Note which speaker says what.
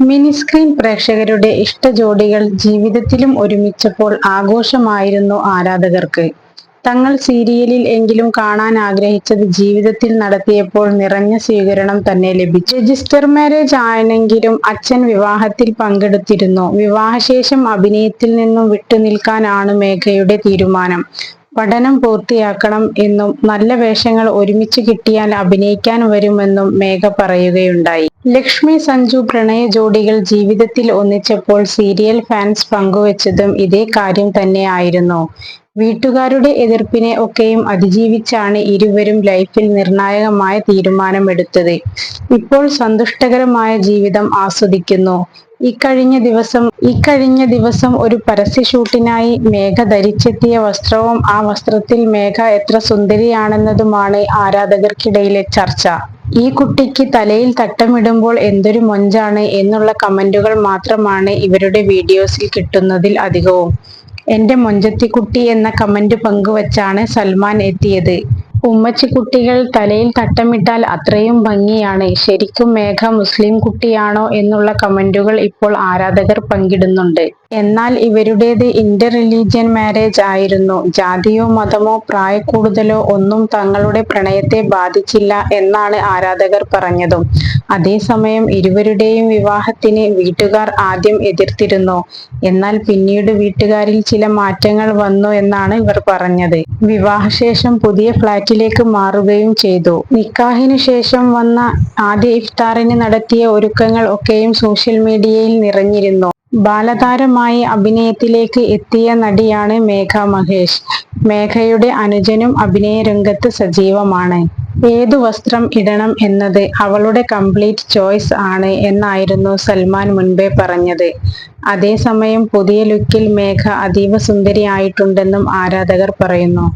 Speaker 1: Mini screen പ്രേക്ഷകരുടെ ഇഷ്ട ജോഡികൾ ജീവിതത്തിലും ഒരുമിച്ചപ്പോൾ ആഘോഷമായിരുന്നു ആരാധകർക്ക്. തങ്ങൾ സീരിയലിൽ എങ്കിലും കാണാൻ ആഗ്രഹിച്ചത് ജീവിതത്തിൽ നടത്തിയപ്പോൾ നിറഞ്ഞ സ്വീകരണം തന്നെ ലഭിച്ചു. രജിസ്റ്റർ മാരേജ് ആയെങ്കിലും അച്ഛൻ വിവാഹത്തിൽ പങ്കെടുത്തിരുന്നു. വിവാഹശേഷം അഭിനയത്തിൽ നിന്നും വിട്ടുനിൽക്കാനാണ് മേഘയുടെ തീരുമാനം. പഠനം പൂർത്തിയാക്കണം എന്നും നല്ല വേഷങ്ങൾ ഒരുമിച്ച് കിട്ടിയാൽ അഭിനയിക്കാൻ വരുമെന്നും മേഘ പറയുകയുണ്ടായി. ലക്ഷ്മി സഞ്ജു പ്രണയ ജോഡികൾ ജീവിതത്തിൽ ഒന്നിച്ചപ്പോൾ സീരിയൽ ഫാൻസ് പങ്കുവച്ചതും ഇതേ കാര്യം തന്നെയായിരുന്നു വീട്ടുകാരുടെ എതിർപ്പിനെ ഒക്കെയും അതിജീവിച്ചാണ് ഇരുവരും ലൈഫിൽ നിർണായകമായ തീരുമാനമെടുത്തത്. ഇപ്പോൾ സന്തുഷ്ടകരമായ ജീവിതം ആസ്വദിക്കുന്നു. ഇക്കഴിഞ്ഞ ദിവസം ഇക്കഴിഞ്ഞ ദിവസം ഒരു പരസ്യ ഷൂട്ടിനായി മേഘ ധരിച്ചെത്തിയ വസ്ത്രവും ആ വസ്ത്രത്തിൽ മേഘ എത്ര സുന്ദരിയാണെന്നതുമാണ് ആരാധകർക്കിടയിലെ ചർച്ച. ഈ കുട്ടിക്ക് തലയിൽ തട്ടമിടുമ്പോൾ എന്തൊരു മൊഞ്ചാണ് എന്നുള്ള കമന്റുകൾ മാത്രമാണ് ഇവരുടെ വീഡിയോസിൽ കിട്ടുന്നതിൽ അധികവും. എന്റെ മൊഞ്ചത്തിക്കുട്ടി എന്ന കമന്റ് പങ്കുവച്ചാണ് സൽമാൻ എത്തിയത്. ഉമ്മച്ചിക്കുട്ടികൾ തലയിൽ തട്ടമിട്ടാൽ അത്രയും ഭംഗിയാണ്. ശരിക്കും മേഘ മുസ്ലിം കുട്ടിയാണോ എന്നുള്ള കമന്റുകൾ ഇപ്പോൾ ആരാധകർ പങ്കിടുന്നുണ്ട്. എന്നാൽ ഇവരുടേത് ഇന്റർ റിലീജിയൻ മാരേജ് ആയിരുന്നു. ജാതിയോ മതമോ പ്രായക്കൂടുതലോ ഒന്നും തങ്ങളുടെ പ്രണയത്തെ ബാധിച്ചില്ല എന്നാണ് ആരാധകർ പറഞ്ഞതും. അതേസമയം ഇരുവരുടെയും വിവാഹത്തിന് വീട്ടുകാർ ആദ്യം എതിർത്തിരുന്നു. എന്നാൽ പിന്നീട് വീട്ടുകാരിൽ ചില മാറ്റങ്ങൾ വന്നു എന്നാണ് ഇവർ പറഞ്ഞത്. വിവാഹശേഷം പുതിയ ഫ്ളാറ്റിലേക്ക് മാറുകയും ചെയ്തു. നിക്കാഹിനു ശേഷം വന്ന ആദ്യ ഇഫ്താറിന് നടത്തിയ ഒരുക്കങ്ങൾ ഒക്കെയും സോഷ്യൽ മീഡിയയിൽ നിറഞ്ഞിരുന്നു. ബാലതാരമായി അഭിനയത്തിലേക്ക് എത്തിയ നടിയാണ് മേഘ മഹേഷ്. മേഘയുടെ അനുജനും അഭിനയ രംഗത്ത് സജീവമാണ്. ഏതു വസ്ത്രം ഇടണം എന്നത് അവളുടെ കംപ്ലീറ്റ് ചോയ്സ് ആണ് എന്നായിരുന്നു സൽമാൻ മുൻപേ പറഞ്ഞത്. അതേസമയം പുതിയ ലുക്കിൽ മേഘ അതീവ സുന്ദരിയായിട്ടുണ്ടെന്നും ആരാധകർ പറയുന്നു.